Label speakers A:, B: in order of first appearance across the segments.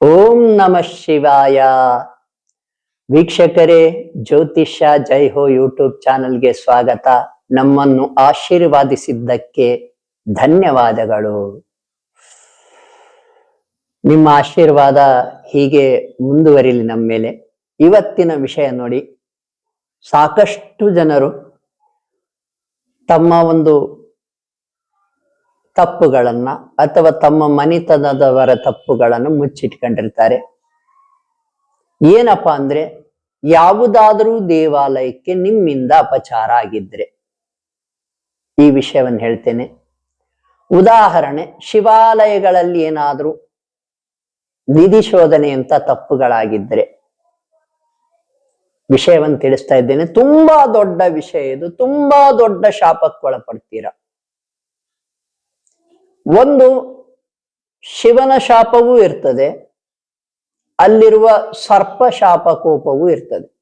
A: ಓಂ ನಮಃ ಶಿವಾಯ. ವೀಕ್ಷಕರೇ ಜ್ಯೋತಿಷ್ಯ ಜೈ ಹೋ ಯೂಟ್ಯೂಬ್ ಚಾನೆಲ್ಗೆ ಸ್ವಾಗತ. ನಮ್ಮನ್ನು ಆಶೀರ್ವಾದಿಸಿದ್ದಕ್ಕೆ ಧನ್ಯವಾದಗಳು. ನಿಮ್ಮ ಆಶೀರ್ವಾದ ಹೀಗೆ ಮುಂದುವರಿಲಿ ನಮ್ಮ ಮೇಲೆ. ಇವತ್ತಿನ ವಿಷಯ ನೋಡಿ, ಸಾಕಷ್ಟು ಜನರು ತಮ್ಮ ಒಂದು ತಪ್ಪುಗಳನ್ನ ಅಥವಾ ತಮ್ಮ ಮನೆತನದವರ ತಪ್ಪುಗಳನ್ನು ಮುಚ್ಚಿಟ್ಕೊಂಡಿರ್ತಾರೆ. ಏನಪ್ಪಾ ಅಂದ್ರೆ, ಯಾವುದಾದರೂ ದೇವಾಲಯಕ್ಕೆ ನಿಮ್ಮಿಂದ ಅಪಚಾರ ಆಗಿದ್ರೆ. ಈ ವಿಷಯವನ್ನು ಹೇಳ್ತೇನೆ. ಉದಾಹರಣೆ, ಶಿವಾಲಯಗಳಲ್ಲಿ ಏನಾದ್ರೂ ನಿಧಿ ಶೋಧನೆ ಅಂತ ತಪ್ಪುಗಳಾಗಿದ್ರೆ. ವಿಷಯವನ್ನು ತಿಳಿಸ್ತಾ ಇದ್ದೇನೆ. ತುಂಬಾ ದೊಡ್ಡ ವಿಷಯ ಇದು. ತುಂಬಾ ದೊಡ್ಡ ಶಾಪಕ್ಕೆ ಒಳಪಡ್ತೀರಾ. ಒಂದು ಶಿವನ ಶಾಪವೂ ಇರ್ತದೆ, ಅಲ್ಲಿರುವ ಸರ್ಪ ಶಾಪ ಕೋಪವೂ ಇರ್ತದೆ.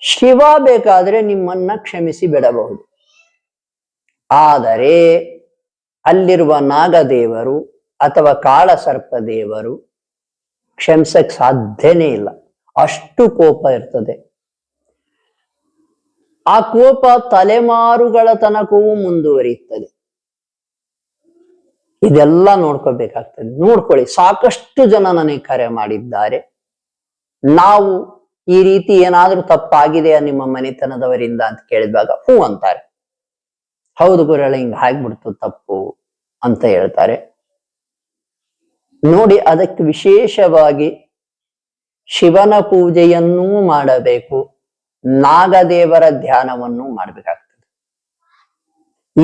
A: ಶಿವ ಬೇಕಾದರೆ ನಿಮ್ಮನ್ನ ಕ್ಷಮಿಸಿ ಬಿಡಬಹುದು. ಆದರೆ ಅಲ್ಲಿರುವ ನಾಗದೇವರು ಅಥವಾ ಕಾಳ ಸರ್ಪ ದೇವರು ಕ್ಷಮಿಸಕ್ ಸಾಧ್ಯನೇ ಇಲ್ಲ. ಅಷ್ಟು ಕೋಪ ಇರ್ತದೆ. ಆ ಕೋಪ ತಲೆಮಾರುಗಳ ತನಕವೂ ಮುಂದುವರಿಯುತ್ತದೆ. ಇದೆಲ್ಲ ನೋಡ್ಕೋಬೇಕಾಗ್ತದೆ ನೋಡ್ಕೊಳ್ಳಿ, ಸಾಕಷ್ಟು ಜನ ನನಗೆ ಕರೆ ಮಾಡಿದ್ದಾರೆ. ನಾವು ಈ ರೀತಿ ಏನಾದ್ರೂ ತಪ್ಪಾಗಿದೆಯಾ ನಿಮ್ಮ ಮನೆತನದವರಿಂದ ಅಂತ ಕೇಳಿದಾಗ ಹೂ ಅಂತಾರೆ. ಹೌದು ಗುರಳೆ, ಹಿಂಗ್ ಆಗ್ಬಿಡ್ತು ತಪ್ಪು ಅಂತ ಹೇಳ್ತಾರೆ. ನೋಡಿ, ಅದಕ್ಕೆ ವಿಶೇಷವಾಗಿ ಶಿವನ ಪೂಜೆಯನ್ನೂ ಮಾಡಬೇಕು. ನಾಗದೇವರ ಧ್ಯಾನವನ್ನು ಮಾಡಬೇಕಾಗ್ತದೆ.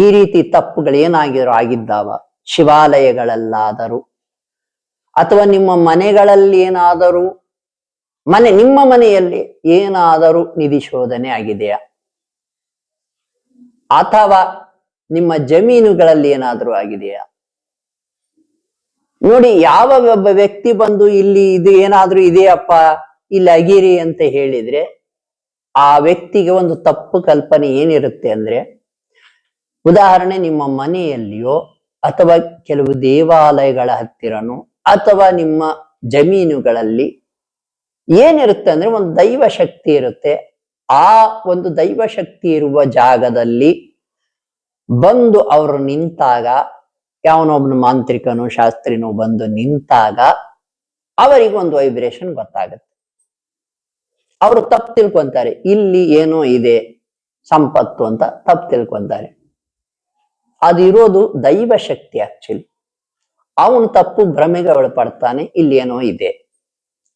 A: ಈ ರೀತಿ ತಪ್ಪುಗಳು ಏನಾಗಿರೋ ಆಗಿದ್ದಾವ? ಶಿವಾಲಯಗಳಲ್ಲಾದರೂ? ಅಥವಾ ನಿಮ್ಮ ಮನೆಗಳಲ್ಲಿ ಏನಾದರೂ ಮನೆ, ನಿಮ್ಮ ಮನೆಯಲ್ಲಿ ಏನಾದರೂ ನಿಧಿ ಶೋಧನೆ ಆಗಿದೆಯಾ? ಅಥವಾ ನಿಮ್ಮ ಜಮೀನುಗಳಲ್ಲಿ ಏನಾದರೂ ಆಗಿದೆಯಾ? ನೋಡಿ, ಯಾವ ಒಬ್ಬ ವ್ಯಕ್ತಿ ಬಂದು ಇಲ್ಲಿ ಇದು ಏನಾದ್ರೂ ಇದೆಯಪ್ಪ, ಇಲ್ಲಿ ಅಗಿರಿ ಅಂತ ಹೇಳಿದ್ರೆ ಆ ವ್ಯಕ್ತಿಗೆ ಒಂದು ತಪ್ಪು ಕಲ್ಪನೆ ಏನಿರುತ್ತೆ ಅಂದ್ರೆ, ಉದಾಹರಣೆ ನಿಮ್ಮ ಮನೆಯಲ್ಲಿಯೋ ಅಥವಾ ಕೆಲವು ದೇವಾಲಯಗಳ ಹತ್ತಿರನೋ ಅಥವಾ ನಿಮ್ಮ ಜಮೀನುಗಳಲ್ಲಿ ಏನಿರುತ್ತೆ ಅಂದ್ರೆ ಒಂದು ದೈವ ಶಕ್ತಿ ಇರುತ್ತೆ. ಆ ಒಂದು ದೈವ ಶಕ್ತಿ ಇರುವ ಜಾಗದಲ್ಲಿ ಬಂದು ಅವರು ನಿಂತಾಗ, ಯಾವನೊಬ್ಬನು ಮಾಂತ್ರಿಕನೋ ಶಾಸ್ತ್ರಿನೋ ಬಂದು ನಿಂತಾಗ ಅವರಿಗೆ ಒಂದು ವೈಬ್ರೇಷನ್ ಗೊತ್ತಾಗುತ್ತೆ. ಅವರು ತಪ್ಪು ತಿಳ್ಕೊಂತಾರೆ. ಇಲ್ಲಿ ಏನೋ ಇದೆ, ಸಂಪತ್ತು ಅಂತ ತಪ್ಪು ತಿಳ್ಕೊಂತಾರೆ. ಅದು ಇರೋದು ದೈವ ಶಕ್ತಿ ಆಕ್ಚುಲಿ ಅವನು ತಪ್ಪು ಭ್ರಮೆಗೆ ಒಳಪಡ್ತಾನೆ ಇಲ್ಲಿ ಏನೋ ಇದೆ.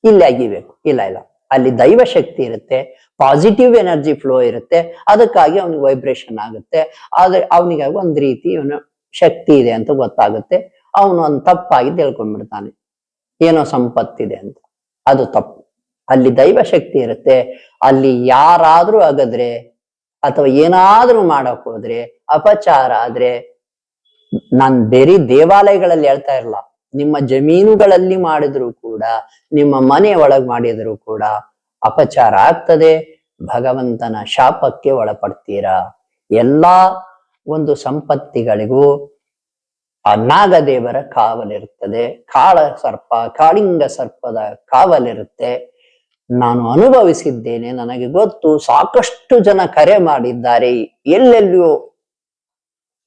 A: ಇಲ್ಲಿ ಆಗಿಬೇಕು ಇಲ್ಲ ಇಲ್ಲ. ಅಲ್ಲಿ ದೈವ ಶಕ್ತಿ ಇರುತ್ತೆ ಪಾಸಿಟಿವ್ ಎನರ್ಜಿ ಫ್ಲೋ ಇರುತ್ತೆ, ಅದಕ್ಕಾಗಿ ಅವನಿಗೆ ವೈಬ್ರೇಷನ್ ಆಗುತ್ತೆ. ಆದ್ರೆ ಅವನಿಗೆ ಒಂದ್ ರೀತಿ ಇವನು ಶಕ್ತಿ ಇದೆ ಅಂತ ಗೊತ್ತಾಗುತ್ತೆ. ಅವನು ಒಂದು ತಪ್ಪಾಗಿ ತಿಳ್ಕೊಂಡ್ಬಿಡ್ತಾನೆ. ಏನೋ ಸಂಪತ್ತಿದೆ ಅಂತ. ಅದು ತಪ್ಪು. ಅಲ್ಲಿ ದೈವ ಶಕ್ತಿ ಇರುತ್ತೆ. ಅಲ್ಲಿ ಯಾರಾದ್ರೂ ಆಗದ್ರೆ ಅಥವಾ ಏನಾದ್ರೂ ಮಾಡಕ್ ಹೋದ್ರೆ, ಅಪಚಾರ ಆದ್ರೆ, ನಾನ್ ಬೇರೆ ದೇವಾಲಯಗಳಲ್ಲಿ ಹೇಳ್ತಾ ಇರಲ್ಲ. ನಿಮ್ಮ ಜಮೀನುಗಳಲ್ಲಿ ಮಾಡಿದ್ರು ಕೂಡ, ನಿಮ್ಮ ಮನೆ ಒಳಗ್ ಮಾಡಿದ್ರು ಕೂಡ ಅಪಚಾರ ಆಗ್ತದೆ. ಭಗವಂತನ ಶಾಪಕ್ಕೆ ಒಳಪಡ್ತೀರಾ? ಎಲ್ಲಾ ಒಂದು ಸಂಪತ್ತಿಗಳಿಗೂ ಆ ನಾಗದೇವರ ಕಾವಲಿರುತ್ತದೆ. ಕಾಳ ಸರ್ಪ, ಕಾಳಿಂಗ ಸರ್ಪದ ಕಾವಲಿರುತ್ತೆ. ನಾನು ಅನುಭವಿಸಿದ್ದೇನೆ, ನನಗೆ ಗೊತ್ತು, ಸಾಕಷ್ಟು ಜನ ಕರೆ ಮಾಡಿದ್ದಾರೆ, ಎಲ್ಲೆಲ್ಲಿಯೂ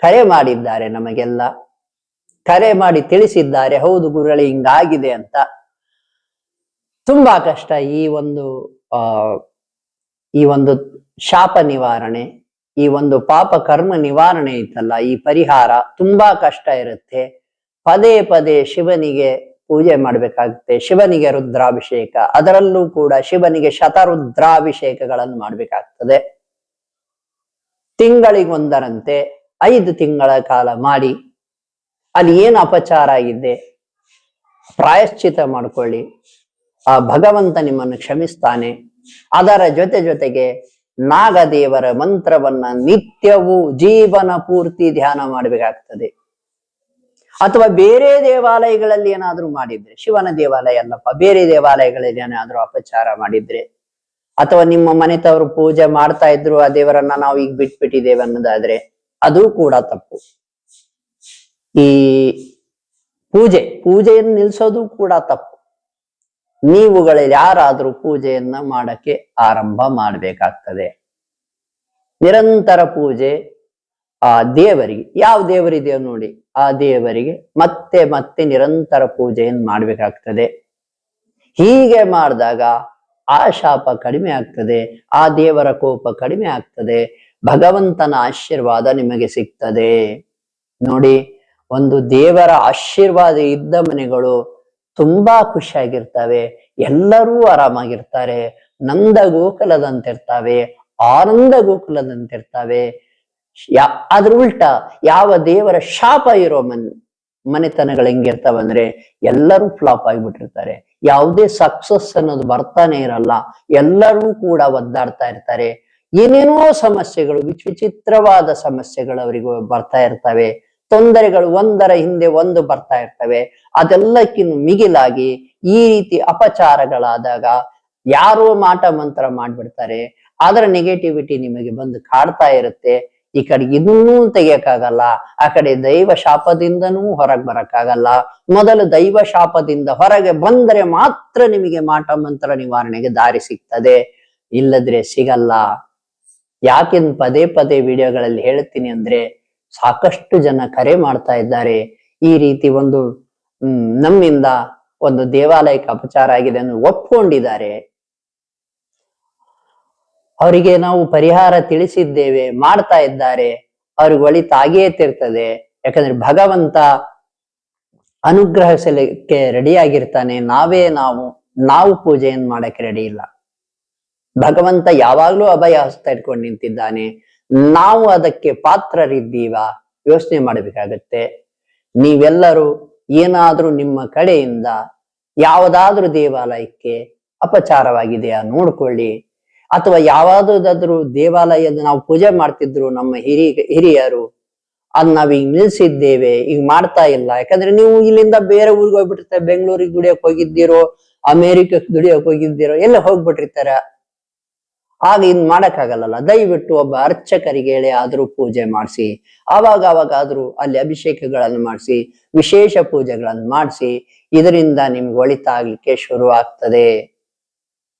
A: ಕರೆ ಮಾಡಿದ್ದಾರೆ ನಮಗೆಲ್ಲ. ಕರೆ ಮಾಡಿ ತಿಳಿಸಿದ್ದಾರೆ, ಹೌದು ಗುರುಗಳೇ, ಹಿಂಗಾಗಿದೆ ಅಂತ. ತುಂಬಾ ಕಷ್ಟ ಈ ಒಂದು, ಆ, ಈ ಒಂದು ಶಾಪ ನಿವಾರಣೆ, ಈ ಒಂದು ಪಾಪ ಕರ್ಮ ನಿವಾರಣೆ ಇತ್ತಲ್ಲ, ಈ ಪರಿಹಾರ ತುಂಬಾ ಕಷ್ಟ ಇರುತ್ತೆ. ಪದೇ ಪದೇ ಶಿವನಿಗೆ ಪೂಜೆ ಮಾಡ್ಬೇಕಾಗುತ್ತೆ. ಶಿವನಿಗೆ ರುದ್ರಾಭಿಷೇಕ, ಅದರಲ್ಲೂ ಕೂಡ ಶಿವನಿಗೆ ಶತರುದ್ರಾಭಿಷೇಕಗಳನ್ನು ಮಾಡ್ಬೇಕಾಗ್ತದೆ. ತಿಂಗಳಿಗೊಂದರಂತೆ, ಐದು ತಿಂಗಳ ಕಾಲ ಮಾಡಿ, ಅಲ್ಲಿ ಏನು ಅಪಚಾರ ಆಗಿದೆ ಪ್ರಾಯಶ್ಚಿತ ಮಾಡ್ಕೊಳ್ಳಿ. ಆ ಭಗವಂತ ನಿಮ್ಮನ್ನು ಕ್ಷಮಿಸ್ತಾನೆ. ಅದರ ಜೊತೆ ಜೊತೆಗೆ ನಾಗದೇವರ ಮಂತ್ರವನ್ನ ನಿತ್ಯವೂ ಜೀವನ ಪೂರ್ತಿ ಧ್ಯಾನ ಮಾಡಬೇಕಾಗ್ತದೆ. ಅಥವಾ ಬೇರೆ ದೇವಾಲಯಗಳಲ್ಲಿ ಏನಾದ್ರೂ ಮಾಡಿದ್ರೆ, ಶಿವನ ದೇವಾಲಯ ಅಲ್ಲಪ್ಪ, ಬೇರೆ ದೇವಾಲಯಗಳಲ್ಲಿ ಏನಾದ್ರೂ ಅಪಚಾರ ಮಾಡಿದ್ರೆ, ಅಥವಾ ನಿಮ್ಮ ಮನೆತವರು ಪೂಜೆ ಮಾಡ್ತಾ ಇದ್ರು, ಆ ದೇವರನ್ನ ನಾವು ಈಗ ಬಿಟ್ಬಿಟ್ಟಿದ್ದೇವೆ ಅನ್ನೋದಾದ್ರೆ, ಅದು ಕೂಡ ತಪ್ಪು. ಈ ಪೂಜೆ, ಪೂಜೆಯನ್ನು ನಿಲ್ಸೋದು ಕೂಡ ತಪ್ಪು. ನೀವುಗಳಲ್ಲಿ ಯಾರಾದ್ರೂ ಪೂಜೆಯನ್ನ ಮಾಡಕ್ಕೆ ಆರಂಭ ಮಾಡ್ಬೇಕಾಗ್ತದೆ. ನಿರಂತರ ಪೂಜೆ ಆ ದೇವರಿಗೆ, ಯಾವ ದೇವರಿದೆಯೋ ನೋಡಿ, ಆ ದೇವರಿಗೆ ಮತ್ತೆ ಮತ್ತೆ ನಿರಂತರ ಪೂಜೆಯನ್ನು ಮಾಡಬೇಕಾಗ್ತದೆ. ಹೀಗೆ ಮಾಡಿದಾಗ ಆ ಶಾಪ ಕಡಿಮೆ ಆಗ್ತದೆ, ಆ ದೇವರ ಕೋಪ ಕಡಿಮೆ ಆಗ್ತದೆ, ಭಗವಂತನ ಆಶೀರ್ವಾದ ನಿಮಗೆ ಸಿಗ್ತದೆ. ನೋಡಿ, ಒಂದು ದೇವರ ಆಶೀರ್ವಾದ ಇದ್ದ ಮನೆಗಳು ತುಂಬಾ ಖುಷಿಯಾಗಿರ್ತವೆ, ಎಲ್ಲರೂ ಆರಾಮಾಗಿರ್ತಾರೆ ನಂದ ಗೋಕುಲದಂತಿರ್ತವೆ ಆನಂದ ಗೋಕುಲದಂತಿರ್ತವೆ ಯಾ ಅದ್ರ ಉಲ್ಟ, ಯಾವ ದೇವರ ಶಾಪ ಇರೋ ಮನ್, ಮನೆತನಗಳು ಹೆಂಗಿರ್ತಾವಂದ್ರೆ ಎಲ್ಲರೂ ಫ್ಲಾಪ್ ಆಗಿಬಿಟ್ಟಿರ್ತಾರೆ. ಯಾವುದೇ ಸಕ್ಸಸ್ ಅನ್ನೋದು ಬರ್ತಾನೆ ಇರಲ್ಲ. ಎಲ್ಲರೂ ಕೂಡ ಒದ್ದಾಡ್ತಾ ಇರ್ತಾರೆ. ಏನೇನೋ ಸಮಸ್ಯೆಗಳು, ವಿಚ್ ವಿಚಿತ್ರವಾದ ಸಮಸ್ಯೆಗಳು ಅವರಿಗೆ ಬರ್ತಾ ಇರ್ತವೆ. ತೊಂದರೆಗಳು ಒಂದರ ಹಿಂದೆ ಒಂದು ಬರ್ತಾ ಇರ್ತವೆ. ಅದೆಲ್ಲಕ್ಕಿನ್ನು ಮಿಗಿಲಾಗಿ ಈ ರೀತಿ ಅಪಚಾರಗಳಾದಾಗ ಯಾರೋ ಮಾಟ ಮಂತ್ರ ಮಾಡ್ಬಿಡ್ತಾರೆ. ಅದರ ನೆಗೆಟಿವಿಟಿ ನಿಮಗೆ ಬಂದು ಕಾಡ್ತಾ ಇರುತ್ತೆ. ಈ ಕಡೆ ಇದನ್ನೂ ತೆಗಿಯಕ್ಕಾಗಲ್ಲ. ಆ ಕಡೆ ದೈವ ಶಾಪದಿಂದನೂ ಹೊರಗೆ ಬರಕ್ಕಾಗಲ್ಲ. ಮೊದಲು ದೈವ ಶಾಪದಿಂದ ಹೊರಗೆ ಬಂದರೆ ಮಾತ್ರ ನಿಮಗೆ ಮಾಟ ಮಂತ್ರ ನಿವಾರಣೆಗೆ ದಾರಿ ಸಿಗ್ತದೆ. ಇಲ್ಲದ್ರೆ ಸಿಗಲ್ಲ. ಯಾಕೆಂದ್ ಪದೇ ಪದೇ ವಿಡಿಯೋಗಳಲ್ಲಿ ಹೇಳ್ತೀನಿ ಅಂದ್ರೆ ಸಾಕಷ್ಟು ಜನ ಕರೆ ಮಾಡ್ತಾ ಇದ್ದಾರೆ. ಈ ರೀತಿ ಒಂದು ನಮ್ಮಿಂದ ಒಂದು ದೇವಾಲಯಕ್ಕೆ ಅಪಚಾರ ಆಗಿದೆ ಅನ್ನು ಒಪ್ಕೊಂಡಿದ್ದಾರೆ. ಅವರಿಗೆ ನಾವು ಪರಿಹಾರ ತಿಳಿಸಿದ್ದೇವೆ, ಮಾಡ್ತಾ ಇದ್ದಾರೆ, ಅವ್ರಿಗೆ ಒಳಿತಾಗಿಯೇ ತಿರ್ತದೆ. ಯಾಕಂದ್ರೆ ಭಗವಂತ ಅನುಗ್ರಹಿಸಲಿಕ್ಕೆ ರೆಡಿ ಆಗಿರ್ತಾನೆ ನಾವೇ ನಾವು ನಾವು ಪೂಜೆಯನ್ನು ಮಾಡಕ್ಕೆ ರೆಡಿ ಇಲ್ಲ. ಭಗವಂತ ಯಾವಾಗ್ಲೂ ಅಭಯ ಹಸ್ತ ಇಟ್ಕೊಂಡು ನಿಂತಿದ್ದಾನೆ. ನಾವು ಅದಕ್ಕೆ ಪಾತ್ರರಿದ್ದೀವ? ಯೋಚನೆ ಮಾಡಬೇಕಾಗತ್ತೆ. ನೀವೆಲ್ಲರೂ ಏನಾದ್ರೂ ನಿಮ್ಮ ಕಡೆಯಿಂದ ಯಾವುದಾದ್ರೂ ದೇವಾಲಯಕ್ಕೆ ಅಪಚಾರವಾಗಿದೆಯಾ ನೋಡ್ಕೊಳ್ಳಿ. ಅಥವಾ ಯಾವುದಾದ್ರೂ ದೇವಾಲಯದ ನಾವು ಪೂಜೆ ಮಾಡ್ತಿದ್ರು ನಮ್ಮ ಹಿರಿ, ಹಿರಿಯರು, ಅದ್ ನಾವೀಗ ನಿಲ್ಸಿದ್ದೇವೆ, ಈಗ ಮಾಡ್ತಾ ಇಲ್ಲ. ಯಾಕಂದ್ರೆ ನೀವು ಇಲ್ಲಿಂದ ಬೇರೆ ಊರಿಗೆ ಹೋಗ್ಬಿಟ್ಟಿರ್ತಾರೆ, ಬೆಂಗಳೂರಿಗೆ ದುಡಿಯಕ್ ಹೋಗಿದ್ದೀರೋ, ಅಮೇರಿಕಕ್ಕೆ ದುಡಿಯಕ್ ಹೋಗಿದ್ದೀರೋ, ಎಲ್ಲ ಹೋಗ್ಬಿಟ್ಟಿರ್ತಾರ. ಆಗ ಇನ್ ಮಾಡಕ್ಕಾಗಲ್ಲ ದಯವಿಟ್ಟು ಒಬ್ಬ ಅರ್ಚಕರಿಗೆ ಹೇಳಿ ಆದ್ರೂ ಪೂಜೆ ಮಾಡಿಸಿ ಆವಾಗ ಅವಾಗಾದ್ರೂ ಅಲ್ಲಿ ಅಭಿಷೇಕಗಳನ್ನು ಮಾಡಿಸಿ, ವಿಶೇಷ ಪೂಜೆಗಳನ್ನು ಮಾಡಿಸಿ, ಇದರಿಂದ ನಿಮ್ಗೆ ಒಳಿತಾಗ್ಲಿಕ್ಕೆ ಶುರು ಆಗ್ತದೆ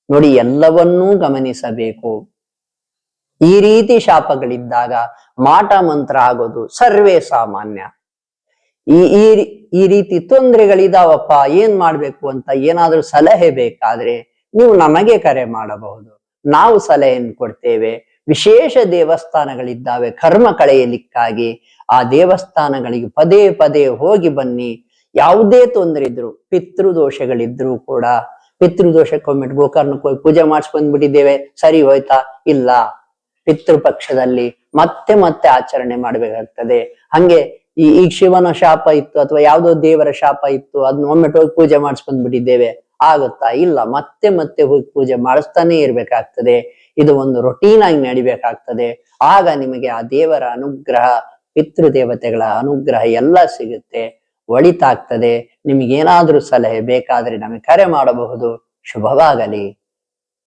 A: ನೋಡಿ, ಎಲ್ಲವನ್ನೂ ಗಮನಿಸಬೇಕು. ಈ ರೀತಿ ಶಾಪಗಳಿದ್ದಾಗ ಮಾಟ ಮಂತ್ರ ಆಗೋದು ಸರ್ವೇ ಸಾಮಾನ್ಯ. ಈ ಈ ರೀತಿ ತೊಂದರೆಗಳಿದಾವಪ್ಪ, ಏನ್ ಮಾಡ್ಬೇಕು ಅಂತ ಏನಾದ್ರೂ ಸಲಹೆ ಬೇಕಾದ್ರೆ ನೀವು ನಮಗೆ ಕರೆ ಮಾಡಬಹುದು. ನಾವು ಸಲಹೆಯನ್ನು ಕೊಡ್ತೇವೆ. ವಿಶೇಷ ದೇವಸ್ಥಾನಗಳಿದ್ದಾವೆ, ಕರ್ಮ ಕಳೆಯಲಿಕ್ಕಾಗಿ. ಆ ದೇವಸ್ಥಾನಗಳಿಗೆ ಪದೇ ಪದೇ ಹೋಗಿ ಬನ್ನಿ. ಯಾವುದೇ ತೊಂದರೆ ಇದ್ರು, ಪಿತೃದೋಷಗಳಿದ್ರು ಕೂಡ ಪಿತೃದೋಷಕ್ಕೊಮ್ಮೆಟ್ಟು ಗೋಕರ್ಣಕ್ಕೆ ಹೋಗಿ ಪೂಜೆ ಮಾಡಿಸ್ಕೊಂಡ್ಬಿಟ್ಟಿದ್ದೇವೆ, ಸರಿ ಹೋಯ್ತಾ? ಇಲ್ಲ. ಪಿತೃಪಕ್ಷದಲ್ಲಿ ಮತ್ತೆ ಮತ್ತೆ ಆಚರಣೆ ಮಾಡ್ಬೇಕಾಗ್ತದೆ. ಹಂಗೆ ಈ ಈಗ ಶಿವನ ಶಾಪ ಇತ್ತು ಅಥವಾ ಯಾವ್ದೋ ದೇವರ ಶಾಪ ಇತ್ತು, ಅದನ್ನ ಒಮ್ಮೆಟ್ಟು ಹೋಗಿ ಪೂಜೆ ಮಾಡಿಸ್ಕೊಂಡ್ಬಿಟ್ಟಿದ್ದೇವೆ. ಆಗುತ್ತಾ? ಇಲ್ಲ. ಮತ್ತೆ ಮತ್ತೆ ಹೋಗಿ ಪೂಜೆ ಮಾಡಿಸ್ತಾನೆ ಇರ್ಬೇಕಾಗ್ತದೆ. ಇದು ಒಂದು ರೊಟೀನ್ ಆಗಿ ನಡಿಬೇಕಾಗ್ತದೆ. ಆಗ ನಿಮಗೆ ಆ ದೇವರ ಅನುಗ್ರಹ, ಪಿತೃದೇವತೆಗಳ ಅನುಗ್ರಹ ಎಲ್ಲ ಸಿಗುತ್ತೆ. ಒಳಿತಾಗ್ತದೆ. ನಿಮಗೇನಾದ್ರೂ ಸಲಹೆ ಬೇಕಾದ್ರೆ ನಮಗೆ ಕರೆ ಮಾಡಬಹುದು. ಶುಭವಾಗಲಿ.